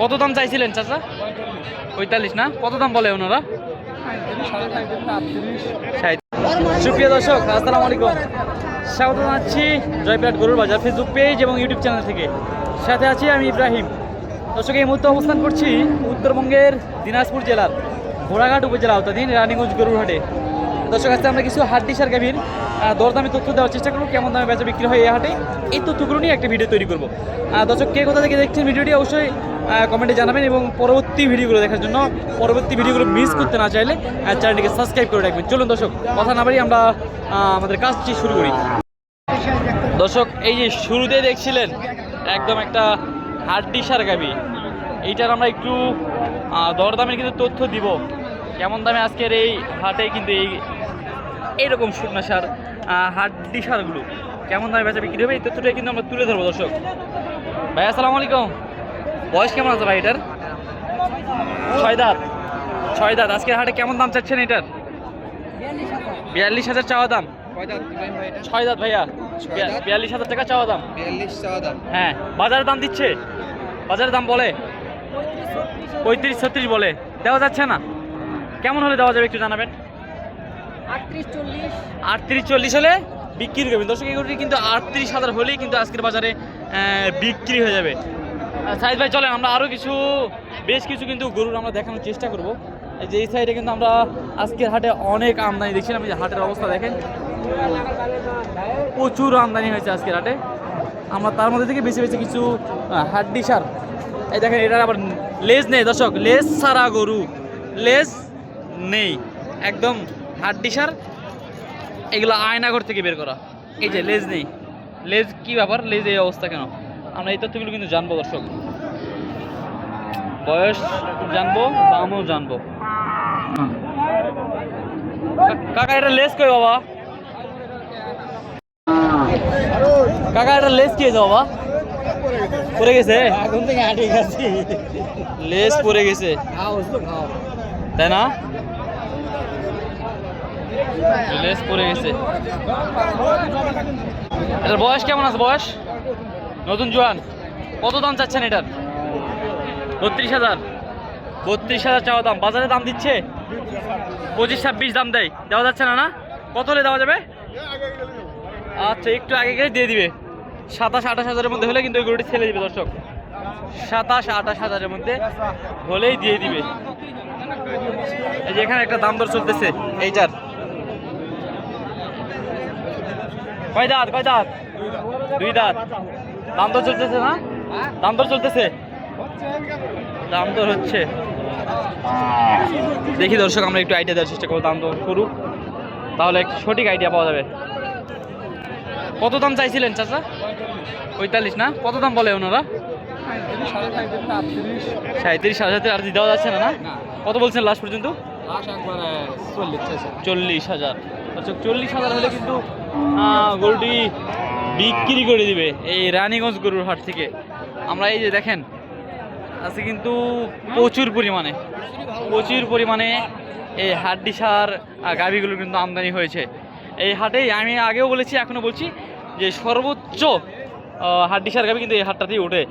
কত দাম চাইছিলেন, চাচা? পঁয়তাল্লিশ, না? কত দাম বলে ওনারা। সুপ্রিয় দর্শক, আসসালামু আলাইকুম। স্বাগত জানাচ্ছি জয়প্রাট গরুর বাজার ফেসবুক পেজ এবং ইউটিউব চ্যানেল থেকে। সাথে আছি আমি ইব্রাহিম। দর্শক, এই মুহূর্তে অবস্থান করছি উত্তরবঙ্গের দিনাজপুর জেলার ঘোড়াঘাট উপজেলা আওতাধীন রানীগঞ্জ গরুর হাটে। দর্শক, আজকে আমরা কিছু হাড্ডি সার গাভীর দরদামি তথ্য দেওয়ার চেষ্টা করব, কেমন দামে বেচা বিক্রি হয় এই হাটে। এই তথ্যগুলো নিয়ে একটা ভিডিও তৈরি করব। দর্শক, কে কোথা থেকে দেখছেন ভিডিওটি অবশ্যই কমেন্টে জানাবেন এবং পরবর্তী ভিডিওগুলো দেখার জন্য পরবর্তী ভিডিওগুলো মিস করতে না চাইলে চ্যানেলটিকে সাবস্ক্রাইব করে রাখবেন। চলুন দর্শক, কথা না বাড়ি আমরা আমাদের কাজটি শুরু করি। দর্শক, এই যে শুরুতে দেখছিলেন, একদম একটা হাড্ডি সার গাবি। এইটার আমরা একটু দরদামের কিন্তু তথ্য দিব। কেমন দামে আজকের এই হাটে কিন্তু এই, এইরকম শুকনা সার হাড্ডি সারগুলো কেমন দামে বেচা বিক্রি হবে? এই তথ্যটা কিন্তু আমরা তুলে ধরবো, দর্শক। ভাই, আসসালামু আলাইকুম। বয়স কেমন আছে ভাই এটার? ছয় দাঁত। ছয় দাঁত। আজকের হাটে কেমন দাম চাচ্ছেন এটার? বিয়াল্লিশ হাজার চাওয়া দাম। ছয় দাঁত ভাইয়া। বিয়াল্লিশ হাজার টাকা চাওয়া দাম। দাম। হ্যাঁ। বাজারের দাম দিচ্ছে? বাজারের দাম বলে? পঁয়ত্রিশ ছত্রিশ বলে। দেওয়া যাচ্ছে না? কেমন হলে দেওয়া যাবে একটু জানাবেন? আটত্রিশ চল্লিশ। হলে বিক্রি করবেন। দর্শক এগুলি কিন্তু আটত্রিশ হাজার হলেই কিন্তু আজকের বাজারে বিক্রি হয়ে যাবে। সাইদ ভাই, চলেন, আমরা আরও কিছু, বেশ কিছু কিন্তু গরুর আমরা দেখানোর চেষ্টা করব। এই যে এই সাইডে কিন্তু আমরা আজকের হাটে অনেক আমদানি দেখছিলাম, এই যে হাটের অবস্থা দেখেন। প্রচুর আমদানি হয়েছে আজকের হাটে। আমরা তার মধ্যে থেকে বেশি বেশি কিছু হাড্ডি সার। এই দেখেন, এটার আবার লেজ নেই, দর্শক, লেজ সারা গরু, লেজ নেই, একদম হাড্ডি সার। এগুলো আয়নাঘর থেকে বের করা। এই যে লেজ নেই। লেজ কি ব্যাপার? লেজ এই অবস্থা কেন? আমরা এই তথ্যগুলো কিন্তু জানব দর্শক। বয়স জানব দামও জানব। কাকা এটা লেস কই বাবা? কাকা এটা লেস কি বাবা? পড়ে গেছে? এখন থেকে হাঁটে গেছি। লেজ পড়ে গেছে। তাই না? লেস পড়ে গেছে। এটার বয়স কেমন আছে বয়স? নতুন জোয়ান কত দাম চাচ্ছেন এটার? বত্রিশ হাজার। বত্রিশ হাজার চাওয়া দাম বাজারে দাম দিচ্ছে? পঁচিশ ছাব্বিশ দাম দেয় দেওয়া যাচ্ছে না না? কত হলে দেওয়া যাবে? আচ্ছা একটু আগে গেলে দিয়ে দিবে। সাতাশ আঠাশ হাজারের মধ্যে হলে কিন্তু ওই গরুটি ছেড়ে দিবে দর্শক। সাতাশ আঠাশ হাজারের মধ্যে হলেই দিয়ে দিবে। এই যে এখানে একটা দাম দর চলতেছে এইটার। কয় দাঁত কয় দাঁত? দুই দাঁত। দাম দর চলতেছে না? দাম দর চলতেছে? দাম দর হচ্ছে। দেখি দর্শক আমরা একটু আইডিয়া দেওয়ার চেষ্টা করব দাম দর করুক। তাহলে একটু সঠিক আইডিয়া পাওয়া যাবে। কত দাম চাইছিলেন চাচা? পঁয়তাল্লিশ না? কত দাম বলে ওনারা? সাঁত্রিশ হাজার আর দেওয়া যাচ্ছে না না? কত বলছেন লাস্ট পর্যন্ত? লাশ চল্লিশ হাজার। আচ্ছা চল্লিশ হাজার হলে কিন্তু গরুটি বিক্রি করে দিবে এই রানীগঞ্জ গরুর হাট থেকে। আমরা এই যে দেখেন, আছে কিন্তু প্রচুর পরিমাণে প্রচুর পরিমাণে এই হাড্ডি সার গাভীগুলো কিন্তু আমদানি হয়েছে। এই হাটেই আমি আগেও বলেছি এখনও বলছি যে সর্বোচ্চ হাড্ডি সার, গাভী কিন্তু এই হাটটাতেই ওঠে,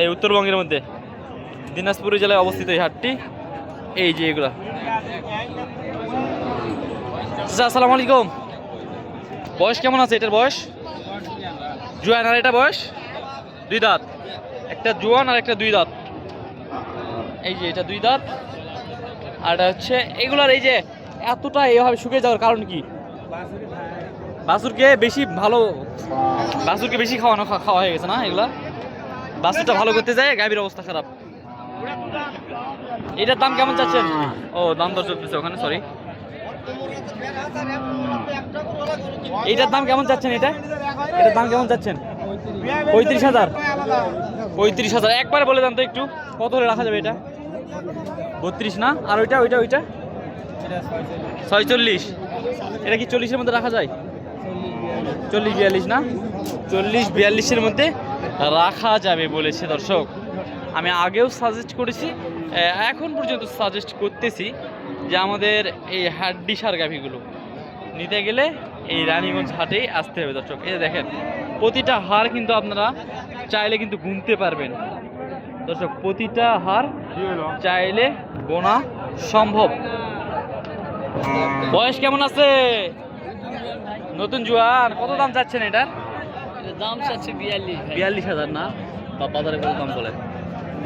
এই উত্তরবঙ্গের মধ্যে। দিনাজপুর জেলায় অবস্থিত এই হাটটি। এই যে এগুলা। আচ্ছা আসসালামু আলাইকুম। বয়স কেমন আছে এটার বয়স? জুয়ান আর এটা বয়স? দুই দাঁত। একটা জুয়ান আর একটা দুই দাঁত। এই যে এটা দুই দাঁত। আর এটা হচ্ছে এগুলার এই যে এতটা এভাবে শুকিয়ে যাওয়ার কারণ কি? বাসুরকে বেশি ভালো বাসুরকে বেশি খাওয়ানো খাওয়া হয়ে গেছে না এগুলা? বাসুরটা ভালো করতে যায় গাভীর অবস্থা খারাপ। এটার দাম কেমন চাচ্ছেন? ও দাম দর চলতেছে ওখানে সরি এইটার দাম কেমন চাচ্ছেন এটা? এটার দাম কেমন চাচ্ছেন? পঁয়ত্রিশ হাজার। পঁয়ত্রিশ হাজার। একবারে বলে দেন তো একটু, কত হলে রাখা যাবে এটা? বত্রিশ না? আর ওইটা ওইটা ওইটা? ছয়চল্লিশ। এটা কি চল্লিশের মধ্যে রাখা যায়? চল্লিশ বিয়াল্লিশ না? চল্লিশ বিয়াল্লিশের মধ্যে রাখা যাবে বলেছে দর্শক। আমি আগেও সাজেস্ট করেছি এখন পর্যন্ত সাজেস্ট করতেছি। যে আমাদের এই হাড্ডি সার গাভিগুলো। নিতে গেলে এই রানীগঞ্জ হাটেই আসতে হবে দর্শক। এই দেখেন প্রতিটা হার কিন্তু আপনারা চাইলে কিন্তু গুনতে পারবেন। দর্শক প্রতিটা হার চাইলে গোনা সম্ভব। বয়স কেমন আছে? নতুন জোয়ান কত দাম চাচ্ছেন এটার? দাম চাচ্ছে বিয়াল্লিশ বিয়াল্লিশ হাজার না? বা বাজারে কত দাম বলে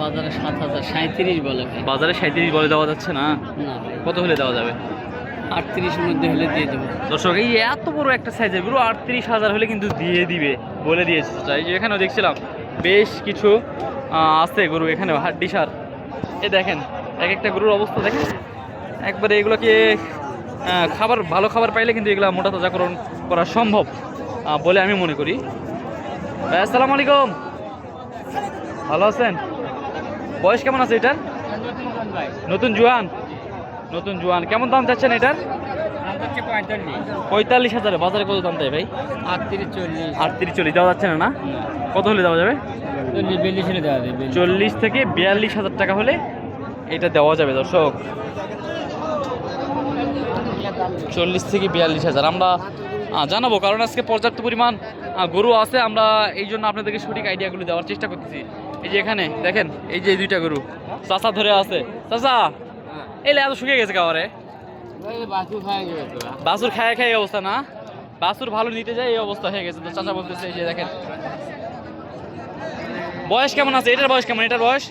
বাজারে সাত হাজার সাঁত্রিশ বলে ভাই। বাজারে সাঁত্রিশ বলে দেওয়া যাচ্ছে না? কত হলে দেওয়া যাবে? আটত্রিশের মধ্যে হলে দিয়ে দেবো। দর্শক এই এত বড় একটা সাইজের গরু আটত্রিশ হাজার হলে কিন্তু দিয়ে দিবে বলে দিয়েছে। চাচা। এই যে এখানেও দেখছিলাম বেশ কিছু আছে গরু এখানে হাড্ডি সার। এ দেখেন এক একটা গরুর অবস্থা দেখেন। একবারে এগুলোকে খাবার ভালো খাবার পাইলে কিন্তু এগুলো মোটা তাজাকরণ করা সম্ভব বলে আমি মনে করি। আসসালামু আলাইকুম। ভালো আছেন? বয়স কেমন আছে এটার? নতুন জোয়ান। নতুন জোয়ান। কেমন দাম চাচ্ছেন এটার? পঁয়তাল্লিশ হাজারে। বাজারে কত দাম দেয় ভাই? আটত্রিশ চল্লিশ। আটত্রিশ চল্লিশ দেওয়া যাচ্ছে না না? কত হলে দেওয়া যাবে? চল্লিশ থেকে বিয়াল্লিশ হাজার টাকা হলে এটা দেওয়া যাবে, দর্শক। চল্লিশ থেকে বিয়াল্লিশ হাজার। আমরা জানাব, কারণ আজকে পর্যাপ্ত পরিমাণ গরু আছে। আমরা এই জন্য আপনাদেরকে সঠিক আইডিয়াগুলো দেওয়ার চেষ্টা করতেছি। এই যে এখানে দেখেন এই যে দুইটা গরু। চাচা ধরে আছে। চাচা এই এত শুকিয়ে গেছে যাবে তো বাসুর খায় খায় অবস্থা না? বাসুর ভালো নিতে যায় এই অবস্থা হয়ে গেছে। তো চাচা বলতেছে এই যে দেখেন। বয়স কেমন আছে? এটার বয়স কেমন? এটার বয়স?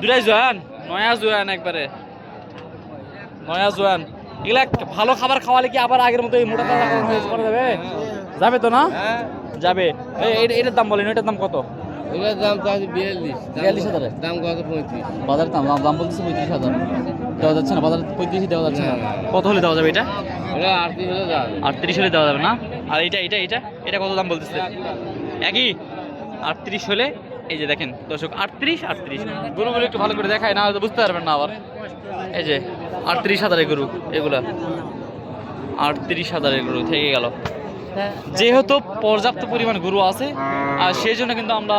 দুটাই জোয়ান? নয়া জোয়ান একবারে। নয়া জোয়ান। এগুলা ভালো খাবার খাওয়ালে কি আবার আগের মতো মোটা তাজা করা যাবে? যাবে তো না? যাবে। এই- এই- এটার দাম বলেন এটার দাম কত? এটার দাম তো আছে বিয়াল্লিশ। বিয়াল্লিশ হাজারে? দাম কত? পঁয়ত্রিশ। বাজারের দাম দাম বলতেছে পঁয়ত্রিশ হাজার। দেওয়া যাচ্ছে না বাজারে পঁয়ত্রিশ দেওয়া যাচ্ছে না। কত হলে দেওয়া যাবে এটা? এটা আটত্রিশ হলে দেওয়া যাবে। আটত্রিশ হলে দেওয়া যাবে না? আর এটা এটা এটা এটা কত দাম বলতেছে? একই? আটত্রিশ হলে এই যে দেখেন দর্শক আটত্রিশ আটত্রিশ। গরুগুলো একটু ভালো করে দেখায় না হয়তো বুঝতে পারবেন না আবার। এই যে আটত্রিশ হাজারের গরু এগুলা। আটত্রিশ হাজারের গরু থেকে গেল। যেহেতু পর্যাপ্ত পরিমাণ গরু আছে, আর সেই জন্য কিন্তু আমরা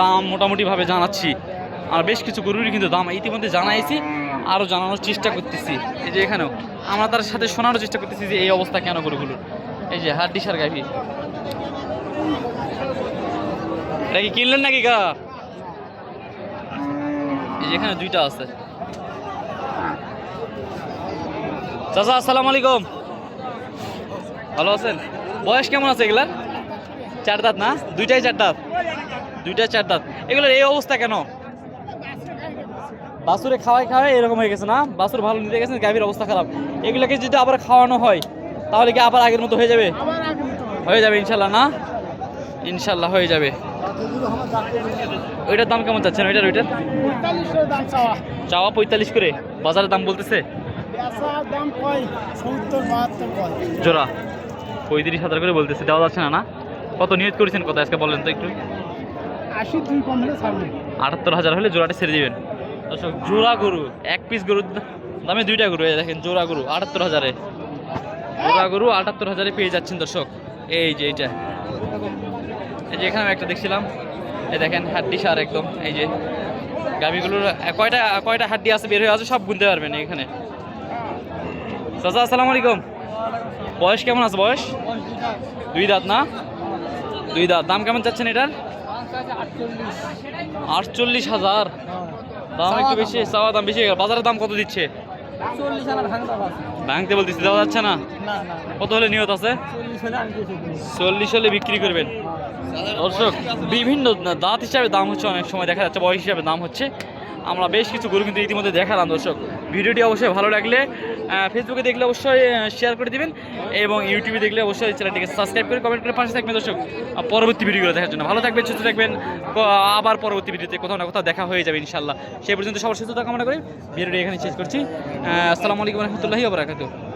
দাম মোটামুটিভাবে জানাচ্ছি। আর বেশ কিছু গরুরই কিন্তু দাম ইতিমধ্যে জানাইছি, আরও জানানোর চেষ্টা করতেছি। এই যে এখানেও, আমরা তার সাথে শোনানোর চেষ্টা করতেছি যে এই অবস্থা কেন গরুগুলোর। এই যে হাড্ডি সার গাভি। এটা কি কিনলেন নাকি গা? এই যে এখানে দুইটা আছে। চাচা, আসসালামু আলাইকুম। ভালো আছেন? বয়স কেমন আছে এগুলার? চার দাঁত না? দুইটাই চার দাঁত? দুইটাই চার দাঁত। এগুলোর এই অবস্থা কেন? বাসুরে খাওয়াই খাওয়াই এরকম হয়ে গেছে না? বাসুর ভালো নিতে গেছে গাভীর অবস্থা খারাপ। এগুলোকে যদি আবার খাওয়ানো হয় তাহলে কি আবার আগের মতো হয়ে যাবে? হয়ে যাবে ইনশাল্লাহ না? ইনশাল্লাহ হয়ে যাবে। ওইটার দাম কেমন চাচ্ছেন? ওইটার ওইটার? দাম চাওয়া। পঁয়তাল্লিশ করে? বাজারের দাম বলতেছে? জোড়া। পঁয়ত্রিশ হাজার করে বলতেছে দেওয়া যাচ্ছে না না? কত নিয়োগ করেছেন কত আজকে বলেন তো একটু? আশি দুই কম হলে আটাত্তর হাজার হলে জোড়াটা ছেড়ে দিবেন। দর্শক জোড়া গরু এক পিস গরুর দামে দুইটা গরু এই দেখেন জোড়া গরু আটাত্তর হাজারে। জোড়া গরু আটাত্তর হাজারে পেয়ে যাচ্ছেন দর্শক। এই যে এইটা। এই যে এখানে একটা দেখছিলাম। এই দেখেন হাড্ডি সার একদম এই যে। গাভিগুলোর কয়টা কয়টা হাড্ডি আছে বের হয়ে আছে সব গুনতে পারবেন এখানে। চাচা আসসালামু আলাইকুম। বয়স কেমন আছে বয়স? দুই দাঁত না? দুই দাঁত। দাম কেমন চাচ্ছেন এটার? আটচল্লিশ হাজার। দাম একটু বেশি চাওয়া দাম বেশি বাজারের দাম কত দিচ্ছে? ভাঙতে বলতেছি দেওয়া যাচ্ছে না? কত হলে নিয়ত আছে? চল্লিশ হলে বিক্রি করবেন। দর্শক বিভিন্ন দাঁত হিসাবে দাম হচ্ছে অনেক সময় দেখা যাচ্ছে বয়স হিসাবে দাম হচ্ছে। আমরা বেশ কিছু গরু কিন্তু ইতিমধ্যে দেখালাম, দর্শক। ভিডিওটি অবশ্যই ভালো লাগলে ফেসবুকে দেখলে অবশ্যই শেয়ার করে দিবেন এবং ইউটিউবে দেখলে অবশ্যই চ্যানেলটিকে সাবস্ক্রাইব করে কমেন্ট করে পাশে থাকবেন, দর্শক। পরবর্তী ভিডিওগুলো দেখার জন্য ভালো থাকবেন, সুস্থ থাকবেন। আবার পরবর্তী ভিডিওতে কোথাও না কোথাও দেখা হয়ে যাবে ইনশাল্লাহ সেই পর্যন্ত সবার সুস্থতা কামনা করি ভিডিওটি এখানে শেষ করছি। আসসালামু আলাইকুম রহমতুল্লাহি আবরাকাতুহ